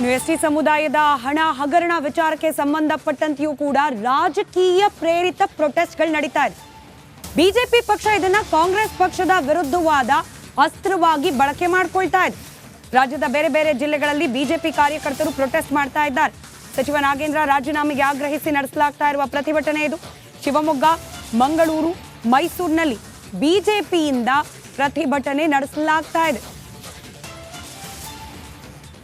ಇನ್ನು S T ಸಮುದಾಯದ ಹಣ ಹಗರಣ ವಿಚಾರಕ್ಕೆ ಸಂಬಂಧಪಟ್ಟಂತೆಯೂ ಕೂಡ ರಾಜಕೀಯ ಪ್ರೇರಿತ ಪ್ರೊಟೆಸ್ಟ್ಗಳು ನಡೀತಾ ಇದೆ. ಬಿಜೆಪಿ ಪಕ್ಷ ಇದನ್ನ ಕಾಂಗ್ರೆಸ್ ಪಕ್ಷದ ವಿರುದ್ಧವಾದ ಅಸ್ತ್ರವಾಗಿ ಬಳಕೆ ಮಾಡಿಕೊಳ್ತಾ ಇದೆ. ರಾಜ್ಯದ ಬೇರೆ ಬೇರೆ ಜಿಲ್ಲೆಗಳಲ್ಲಿ ಬಿಜೆಪಿ ಕಾರ್ಯಕರ್ತರು ಪ್ರೊಟೆಸ್ಟ್ ಮಾಡ್ತಾ ಇದ್ದಾರೆ. ಸಚಿವ ನಾಗೇಂದ್ರ ರಾಜೀನಾಮೆಗೆ ಆಗ್ರಹಿಸಿ ನಡೆಸಲಾಗ್ತಾ ಇರುವ ಪ್ರತಿಭಟನೆ ಇದು. ಶಿವಮೊಗ್ಗ, ಮಂಗಳೂರು, ಮೈಸೂರಿನಲ್ಲಿ ಬಿಜೆಪಿಯಿಂದ ಪ್ರತಿಭಟನೆ ನಡೆಸಲಾಗ್ತಾ ಇದೆ.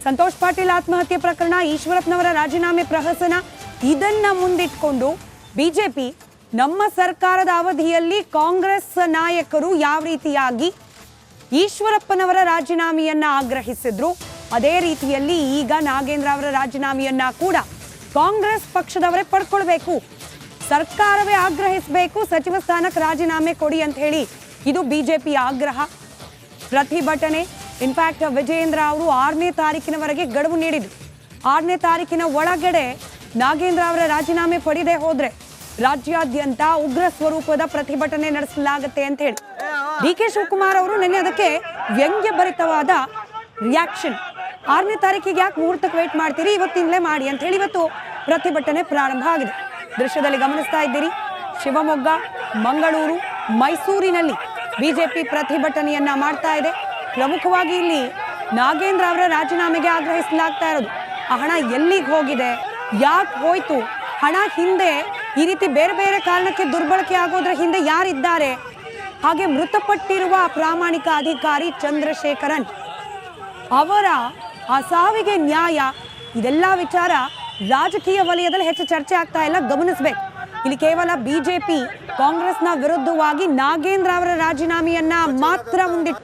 ಸಂತೋಷ್ ಪಾಟೀಲ್ ಆತ್ಮಹತ್ಯೆ ಪ್ರಕರಣ, ಈಶ್ವರಪ್ಪನವರ ರಾಜೀನಾಮೆ ಪ್ರಹಸನ ಇದನ್ನ ಮುಂದಿಟ್ಕೊಂಡು ಬಿಜೆಪಿ ನಮ್ಮ ಸರ್ಕಾರದ ಅವಧಿಯಲ್ಲಿ ಕಾಂಗ್ರೆಸ್ ನಾಯಕರು ಯಾವ ರೀತಿಯಾಗಿ ಈಶ್ವರಪ್ಪನವರ ರಾಜೀನಾಮೆಯನ್ನ ಆಗ್ರಹಿಸಿದ್ರು, ಅದೇ ರೀತಿಯಲ್ಲಿ ಈಗ ನಾಗೇಂದ್ರ ಅವರ ರಾಜೀನಾಮೆಯನ್ನ ಕೂಡ ಕಾಂಗ್ರೆಸ್ ಪಕ್ಷದವರೇ ಪಡ್ಕೊಳ್ಬೇಕು. ಸರ್ಕಾರವೇ ಆಗ್ರಹಿಸಬೇಕು, ಸಚಿವ ಸ್ಥಾನಕ್ಕೆ ರಾಜೀನಾಮೆ ಕೊಡಿ ಅಂತ ಹೇಳಿ ಇದು ಬಿಜೆಪಿ ಆಗ್ರಹ. ಪ್ರತಿಭಟನೆ ಇನ್ಫ್ಯಾಕ್ಟ್ ವಿಜಯೇಂದ್ರ ಅವರು ಆರನೇ ತಾರೀಕಿನವರೆಗೆ ಗಡುವು ನೀಡಿದ್ರು. ಆರನೇ ತಾರೀಕಿನ ಒಳಗಡೆ ನಾಗೇಂದ್ರ ಅವರ ರಾಜೀನಾಮೆ ಪಡೆದೇ ಹೋದ್ರೆ ರಾಜ್ಯಾದ್ಯಂತ ಉಗ್ರ ಸ್ವರೂಪದ ಪ್ರತಿಭಟನೆ ನಡೆಸಲಾಗುತ್ತೆ ಅಂತ ಹೇಳಿ. ಡಿ ಕೆ ಶಿವಕುಮಾರ್ ಅವರು ನಿನ್ನೆ ಅದಕ್ಕೆ ವ್ಯಂಗ್ಯಭರಿತವಾದ ರಿಯಾಕ್ಷನ್ ಆರನೇ ತಾರೀಕಿಗೆ ಯಾಕೆ ಮುಹೂರ್ತಕ್ಕೆ ವೇಟ್ ಮಾಡ್ತೀರಿ? ಇವತ್ತಿನಲೇ ಮಾಡಿ ಅಂತ ಹೇಳಿ ಇವತ್ತು ಪ್ರತಿಭಟನೆ ಪ್ರಾರಂಭ ಆಗಿದೆ. ದೃಶ್ಯದಲ್ಲಿ ಗಮನಿಸ್ತಾ ಇದ್ದೀರಿ. ಶಿವಮೊಗ್ಗ, ಮಂಗಳೂರು, ಮೈಸೂರಿನಲ್ಲಿ ಬಿಜೆಪಿ ಪ್ರತಿಭಟನೆಯನ್ನ ಮಾಡ್ತಾ ಇದೆ. ಪ್ರಮುಖವಾಗಿ ಇಲ್ಲಿ ನಾಗೇಂದ್ರ ಅವರ ರಾಜೀನಾಮೆಗೆ ಆಗ್ರಹಿಸಲಾಗ್ತಾ ಇರೋದು. ಆ ಹಣ ಎಲ್ಲಿಗೆ ಹೋಗಿದೆ? ಯಾಕೆ ಹೋಯ್ತು? ಹಣ ಹಿಂದೆ ಈ ರೀತಿ ಬೇರೆ ಬೇರೆ ಕಾರಣಕ್ಕೆ ದುರ್ಬಳಕೆ ಆಗೋದ್ರ ಹಿಂದೆ ಯಾರಿದ್ದಾರೆ? ಹಾಗೆ ಮೃತಪಟ್ಟಿರುವ ಪ್ರಾಮಾಣಿಕ ಅಧಿಕಾರಿ ಚಂದ್ರಶೇಖರನ್. ಅವರ ಆ ಸಾವಿಗೆ ನ್ಯಾಯ, ಇದೆಲ್ಲ ವಿಚಾರ ರಾಜಕೀಯ ವಲಯದಲ್ಲಿ ಹೆಚ್ಚು ಚರ್ಚೆ ಆಗ್ತಾ ಇಲ್ಲ, ಗಮನಿಸಬೇಕು. ಇಲ್ಲಿ ಕೇವಲ ಬಿಜೆಪಿ, ಕಾಂಗ್ರೆಸ್ನ ವಿರುದ್ಧವಾಗಿ ನಾಗೇಂದ್ರ ಅವರ ರಾಜೀನಾಮೆಯನ್ನ ಮಾತ್ರ ಮುಂದಿಟ್ಟು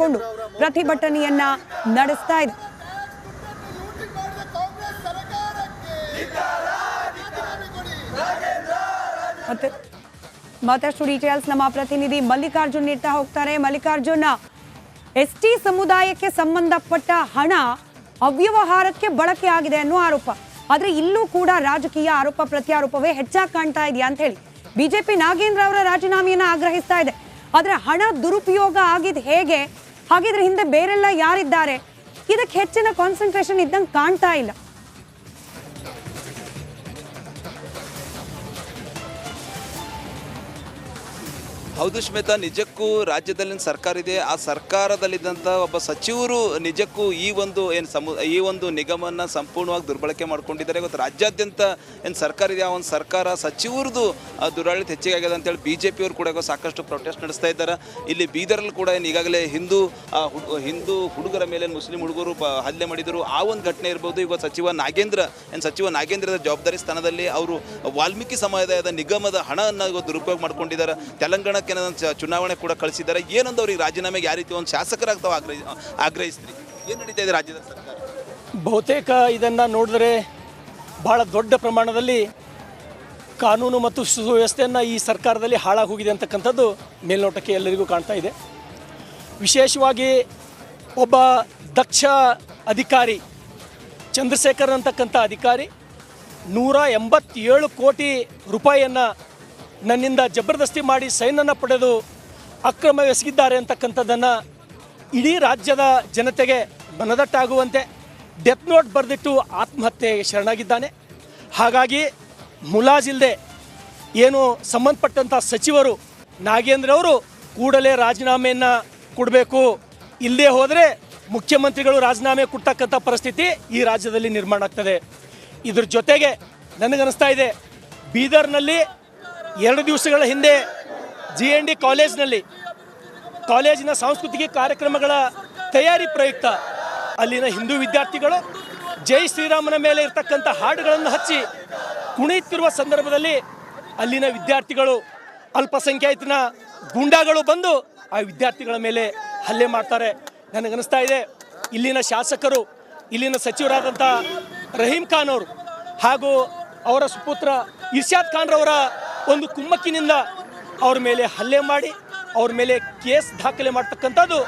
ಕೊಂಡು ಪ್ರತಿಭಟನೆಯನ್ನ ನಡೆಸ್ತಾ ಇದೆ ಮತ್ತೆ ಮತ್ತಷ್ಟು ಡೀಟೇಲ್ಸ್ ನಮ್ಮ ಪ್ರತಿನಿಧಿ ಮಲ್ಲಿಕಾರ್ಜುನ್ ನೀಡ್ತಾ ಹೋಗ್ತಾರೆ. ಮಲ್ಲಿಕಾರ್ಜುನ್, ಎಸ್ ಟಿ ಸಮುದಾಯಕ್ಕೆ ಸಂಬಂಧಪಟ್ಟ ಹಣ ಅವ್ಯವಹಾರಕ್ಕೆ ಬಳಕೆ ಆಗಿದೆ ಅನ್ನೋ ಆರೋಪ. ಆದ್ರೆ ಇಲ್ಲೂ ಕೂಡ ರಾಜಕೀಯ ಆರೋಪ ಪ್ರತ್ಯಾರೋಪವೇ ಹೆಚ್ಚಾಗಿ ಕಾಣ್ತಾ ಇದೆಯಾ ಅಂತ ಹೇಳಿ ಬಿಜೆಪಿ ನಾಗೇಂದ್ರ ಅವರ ರಾಜೀನಾಮೆಯನ್ನ ಆಗ್ರಹಿಸ್ತಾ ಇದೆ. ಆದ್ರೆ ಹಣ ದುರುಪಯೋಗ ಆಗಿದ್ ಹೇಗೆ? ಹಾಗಿದ್ರೆ ಹಿಂದೆ ಬೇರೆಲ್ಲ ಯಾರಿದ್ದಾರೆ? ಇದಕ್ಕೆ ಹೆಚ್ಚಿನ ಕಾನ್ಸಂಟ್ರೇಷನ್ ಇದ್ದಂಗೆ ಕಾಣ್ತಾ ಇಲ್ಲ. ಹೌದು ಶ್ವೇತಾ, ನಿಜಕ್ಕೂ ರಾಜ್ಯದಲ್ಲಿನ ಸರ್ಕಾರ ಇದೆ. ಆ ಸರ್ಕಾರದಲ್ಲಿದ್ದಂಥ ಒಬ್ಬ ಸಚಿವರು ನಿಜಕ್ಕೂ ಈ ಒಂದು ಏನು ಸಮು, ಈ ಒಂದು ನಿಗಮನ ಸಂಪೂರ್ಣವಾಗಿ ದುರ್ಬಳಕೆ ಮಾಡ್ಕೊಂಡಿದ್ದಾರೆ. ಇವತ್ತು ರಾಜ್ಯಾದ್ಯಂತ ಏನು ಸರ್ಕಾರ ಇದೆ, ಆ ಒಂದು ಸರ್ಕಾರ ಸಚಿವರದು ದುರಾಳಿತ ಹೆಚ್ಚಿಗೆ ಆಗಿದೆ ಅಂತೇಳಿ ಬಿ ಜೆ ಪಿಯವರು ಕೂಡ ಸಾಕಷ್ಟು ಪ್ರೊಟೆಸ್ಟ್ ನಡೆಸ್ತಾ ಇದ್ದಾರೆ. ಇಲ್ಲಿ ಬೀದರಲ್ಲಿ ಕೂಡ ಏನು ಈಗಾಗಲೇ ಹಿಂದೂ ಹಿಂದೂ ಹುಡುಗರ ಮೇಲೆ ಮುಸ್ಲಿಂ ಹುಡುಗರು ಹಲ್ಲೆ ಮಾಡಿದರು. ಆ ಒಂದು ಘಟನೆ ಇರ್ಬೋದು. ಇವತ್ತು ಸಚಿವ ನಾಗೇಂದ್ರ, ಏನು ಸಚಿವ ನಾಗೇಂದ್ರದ ಜವಾಬ್ದಾರಿ ಸ್ಥಾನದಲ್ಲಿ ಅವರು ವಾಲ್ಮೀಕಿ ಸಮುದಾಯದ ನಿಗಮದ ಹಣವನ್ನು ದುರುಪಯೋಗ ಮಾಡ್ಕೊಂಡಿದ್ದಾರೆ. ತೆಲಂಗಾಣಕ್ಕೆ ಚುನಾವಣೆ ಕೂಡ ಕಳಿಸಿದ್ದಾರೆ. ಏನೊಂದು ಅವ್ರಿಗೆ ರಾಜೀನಾಮೆಗೆ ಯಾವ ರೀತಿ ಒಂದು ಶಾಸಕರಾಗಿ ಆಗ್ರಹಿ, ಆಗ್ರಹಿಸ್ತೀರಿ? ಏನು ನಡೀತಾ ಇದೆ ರಾಜ್ಯದ ಸರ್ಕಾರ? ಬಹುತೇಕ ಇದನ್ನು ನೋಡಿದ್ರೆ ಬಹಳ ದೊಡ್ಡ ಪ್ರಮಾಣದಲ್ಲಿ ಕಾನೂನು ಮತ್ತು ಸುವ್ಯವಸ್ಥೆಯನ್ನು ಈ ಸರ್ಕಾರದಲ್ಲಿ ಹಾಳಾಗಿ ಹೋಗಿದೆ ಅಂತಕ್ಕಂಥದ್ದು ಮೇಲ್ನೋಟಕ್ಕೆ ಎಲ್ಲರಿಗೂ ಕಾಣ್ತಾ ಇದೆ. ವಿಶೇಷವಾಗಿ ಒಬ್ಬ ದಕ್ಷ ಅಧಿಕಾರಿ, ಚಂದ್ರಶೇಖರ್ ಅಂತಕ್ಕಂಥ ಅಧಿಕಾರಿ ನೂರ ಎಂಬತ್ತೇಳು ಕೋಟಿ ರೂಪಾಯಿಯನ್ನು ನನ್ನಿಂದ ಜಬರ್ದಸ್ತಿ ಮಾಡಿ ಸೈನನ್ನು ಪಡೆದು ಅಕ್ರಮ ಎಸಗಿದ್ದಾರೆ ಅಂತಕ್ಕಂಥದ್ದನ್ನು ಇಡೀ ರಾಜ್ಯದ ಜನತೆಗೆ ಮನದಟ್ಟಾಗುವಂತೆ ಡೆತ್ ನೋಟ್ ಬರೆದಿಟ್ಟು ಆತ್ಮಹತ್ಯೆಗೆ ಶರಣಾಗಿದ್ದಾನೆ. ಹಾಗಾಗಿ ಮುಲಾಜಿಲ್ಲದೆ ಏನು ಸಂಬಂಧಪಟ್ಟಂಥ ಸಚಿವರು ನಾಗೇಂದ್ರ ಅವರು ಕೂಡಲೇ ರಾಜೀನಾಮೆಯನ್ನು ಕೊಡಬೇಕು. ಇಲ್ಲದೇ ಹೋದರೆ ಮುಖ್ಯಮಂತ್ರಿಗಳು ರಾಜೀನಾಮೆ ಕೊಡ್ತಕ್ಕಂಥ ಪರಿಸ್ಥಿತಿ ಈ ರಾಜ್ಯದಲ್ಲಿ ನಿರ್ಮಾಣ ಆಗ್ತದೆ. ಇದ್ರ ಜೊತೆಗೆ ನನಗನ್ನಿಸ್ತಾ ಇದೆ, ಬೀದರ್ನಲ್ಲಿ ಎರಡು ದಿವಸಗಳ ಹಿಂದೆ ಜಿ ಎನ್ ಡಿ ಕಾಲೇಜ್ನಲ್ಲಿ ಕಾಲೇಜಿನ ಸಾಂಸ್ಕೃತಿಕ ಕಾರ್ಯಕ್ರಮಗಳ ತಯಾರಿ ಪ್ರಯುಕ್ತ ಅಲ್ಲಿನ ಹಿಂದೂ ವಿದ್ಯಾರ್ಥಿಗಳು ಜೈ ಶ್ರೀರಾಮನ ಮೇಲೆ ಇರತಕ್ಕಂಥ ಹಾಡುಗಳನ್ನು ಹಚ್ಚಿ ಕುಣಿಯುತ್ತಿರುವ ಸಂದರ್ಭದಲ್ಲಿ ಅಲ್ಲಿನ ವಿದ್ಯಾರ್ಥಿಗಳು ಅಲ್ಪಸಂಖ್ಯಾತನ ಗೂಂಡಾಗಳು ಬಂದು ಆ ವಿದ್ಯಾರ್ಥಿಗಳ ಮೇಲೆ ಹಲ್ಲೆ ಮಾಡ್ತಾರೆ. ನನಗನ್ನಿಸ್ತಾ ಇದೆ, ಇಲ್ಲಿನ ಶಾಸಕರು, ಇಲ್ಲಿನ ಸಚಿವರಾದಂಥ ರಹೀಂ ಖಾನ್ ಅವರು ಹಾಗೂ ಅವರ ಸುಪುತ್ರ ಇರ್ಷಾದ್ ಖಾನ್ರವರ ಒಂದು ಕುಮ್ಮಕ್ಕಿನಿಂದ ಅವ್ರ ಮೇಲೆ ಹಲ್ಲೆ ಮಾಡಿ, ಅವ್ರ ಮೇಲೆ ಕೇಸ್ ದಾಖಲೆ ಮಾಡ್ತಕ್ಕಂಥದ್ದು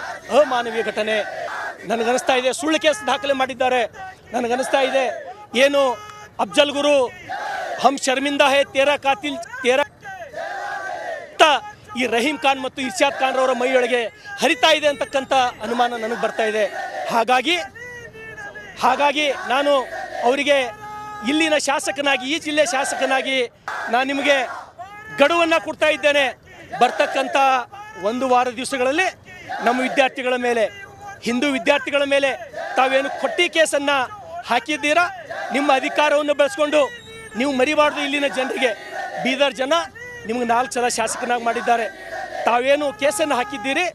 ಅಮಾನವೀಯ ಘಟನೆ. ನನಗನ್ನಿಸ್ತಾ ಇದೆ, ಸುಳ್ಳು ಕೇಸ್ ದಾಖಲೆ ಮಾಡಿದ್ದಾರೆ. ನನಗನ್ನಿಸ್ತಾ ಇದೆ, ಏನು ಅಫ್ಜಲ್ ಗುರು ಹಮ್ ಶರ್ಮಿಂದ ಹೇ, ತೇರಾ ಕಾತಿಲ್, ತೇರಾ ಈ ರಹೀಂ ಖಾನ್ ಮತ್ತು ಇರ್ಷಾದ್ ಖಾನ್ ರವರ ಮೈಯೊಳಗೆ ಹರಿತಾ ಇದೆ ಅಂತಕ್ಕಂಥ ಅನುಮಾನ ನನಗೆ ಬರ್ತಾ ಇದೆ. ಹಾಗಾಗಿ ಹಾಗಾಗಿ ನಾನು ಅವರಿಗೆ ಇಲ್ಲಿನ ಶಾಸಕನಾಗಿ, ಈ ಜಿಲ್ಲೆ ಶಾಸಕನಾಗಿ ನಾನು ನಿಮಗೆ ಗಡುವನ್ನು ಕೊಡ್ತಾ ಇದ್ದೇನೆ. ಬರ್ತಕ್ಕಂಥ ಒಂದು ವಾರ ದಿವಸಗಳಲ್ಲಿ ನಮ್ಮ ವಿದ್ಯಾರ್ಥಿಗಳ ಮೇಲೆ, ಹಿಂದೂ ವಿದ್ಯಾರ್ಥಿಗಳ ಮೇಲೆ ತಾವೇನು ಕೊಟ್ಟಿ ಕೇಸನ್ನು ಹಾಕಿದ್ದೀರಾ? ನಿಮ್ಮ ಅಧಿಕಾರವನ್ನು ಬಳಸ್ಕೊಂಡು ನೀವು ಮರಿಬಾರ್ದು ಇಲ್ಲಿನ ಜನರಿಗೆ. ಬೀದರ್ ಜನ ನಿಮ್ಗೆ ನಾಲ್ಕು ಸಲ ಶಾಸಕನಾಗಿ ಮಾಡಿದ್ದಾರೆ. ತಾವೇನು ಕೇಸನ್ನು ಹಾಕಿದ್ದೀರಿ?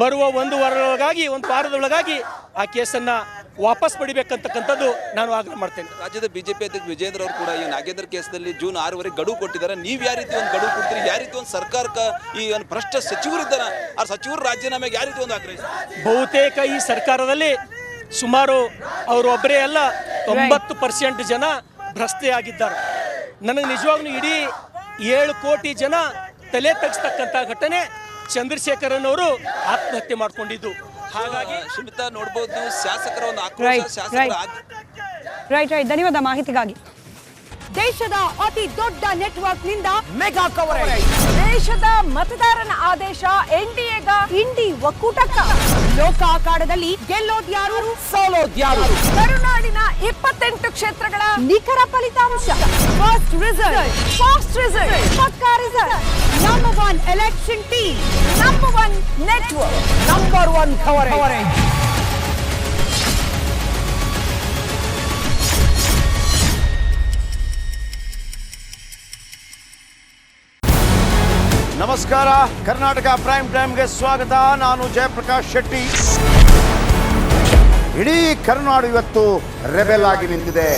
ಬರುವ ಒಂದು ವಾರದೊಳಗಾಗಿ ಒಂದು ವಾರದೊಳಗಾಗಿ ಆ ಕೇಸನ್ನು ವಾಪಸ್ ಪಡಿಬೇಕಂತಕ್ಕಂಥದ್ದು ನಾನು ಆಗ್ರಹ ಮಾಡ್ತೇನೆ. ರಾಜ್ಯದ ಬಿಜೆಪಿ ಅಧ್ಯಕ್ಷ ವಿಜೇಂದ್ರ ಅವರು ಕೂಡ ಈ ನಾಗೇಂದ್ರ ಕೇಸ್ನಲ್ಲಿ ಜೂನ್ ಆರೂವರೆಗೆ ಗಡುವು ಕೊಟ್ಟಿದ್ದಾರೆ. ನೀವು ಯಾವ ರೀತಿ ಒಂದು ಗಡುವು ಕೊಡ್ತೀರಿ? ಯಾವ ರೀತಿ ಒಂದು ಸರ್ಕಾರಕ್ಕೆ ಈ ಒಂದು ಭ್ರಷ್ಟ ಸಚಿವರು ಇದ್ದಾರ ಆ ಸಚಿವರು ರಾಜೀನಾಮೆಗೆ ಯಾವ ರೀತಿ ಒಂದು ಆಗ್ರಹಿಸ್ತಾರೆ? ಬಹುತೇಕ ಈ ಸರ್ಕಾರದಲ್ಲಿ ಸುಮಾರು ಅವರು ಒಬ್ಬರೇ ಅಲ್ಲ ತೊಂಬತ್ತು ಪರ್ಸೆಂಟ್ ಜನ ಭ್ರಷ್ಟೆಯಾಗಿದ್ದಾರೆ. ನನಗೆ ನಿಜವಾಗ್ಲೂ ಇಡೀ ಏಳು ಕೋಟಿ ಜನ ತಲೆ ತಗ್ಸ್ತಕ್ಕಂಥ ಘಟನೆ ಚಂದ್ರಶೇಖರನ್ ಅವರು ಆತ್ಮಹತ್ಯೆ ಮಾಡ್ಕೊಂಡಿದ್ದು. ಹಾಗಾಗಿ ಸುಮಿತಾ ನೋಡಬಹುದು ಶಾಸಕರ ಒಂದು ಆಕ್ರೋಶ ಶಾಸಕರ ರೈಟ್ ರೈಟ್ ಧನ್ಯವಾದ ಮಾಹಿತಿಗಾಗಿ. ದೇಶದ ಅತಿ ದೊಡ್ಡ ನೆಟ್ವರ್ಕ್ನಿಂದ ಮೆಗಾ ಕವರೇಜ್ ದೇಶದ ಮತದಾರನ ಆದೇಶ ಎನ್ಡಿಎಗ ಇಂಡಿ ಒಕ್ಕೂಟಕ್ಕ. ಲೋಕ ಅಖಾಡದಲ್ಲಿ ಗೆಲ್ಲೋದ್ಯಾರು? ಸೋಲೋದ್ಯಾರು. ಕರುನಾಡಿನ ಇಪ್ಪತ್ತೆಂಟು ಕ್ಷೇತ್ರಗಳ ನಿಖರ ಫಲಿತಾಂಶ. ಫಸ್ಟ್ ರಿಸಲ್ಟ್ ಫಾಸ್ಟ್ ರಿಸಲ್ಟ್ ಪಕ್ಕಾ result one election team number one network number one coverage ನಮಸ್ಕಾರ. ಕರ್ನಾಟಕ ಪ್ರೈಮ್ ಟೈಮ್ಗೆ ಸ್ವಾಗತ. ನಾನು ಜಯಪ್ರಕಾಶ್ ಶೆಟ್ಟಿ. ಇಡೀ ಕರ್ನಾಡು ಇವತ್ತು ರೆಬೆಲ್ ಆಗಿ ನಿಂತಿದೆ.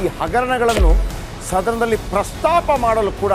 ಈ ಹಗರಣಗಳನ್ನು ಸದನದಲ್ಲಿ ಪ್ರಸ್ತಾಪ ಮಾಡಲು ಕೂಡ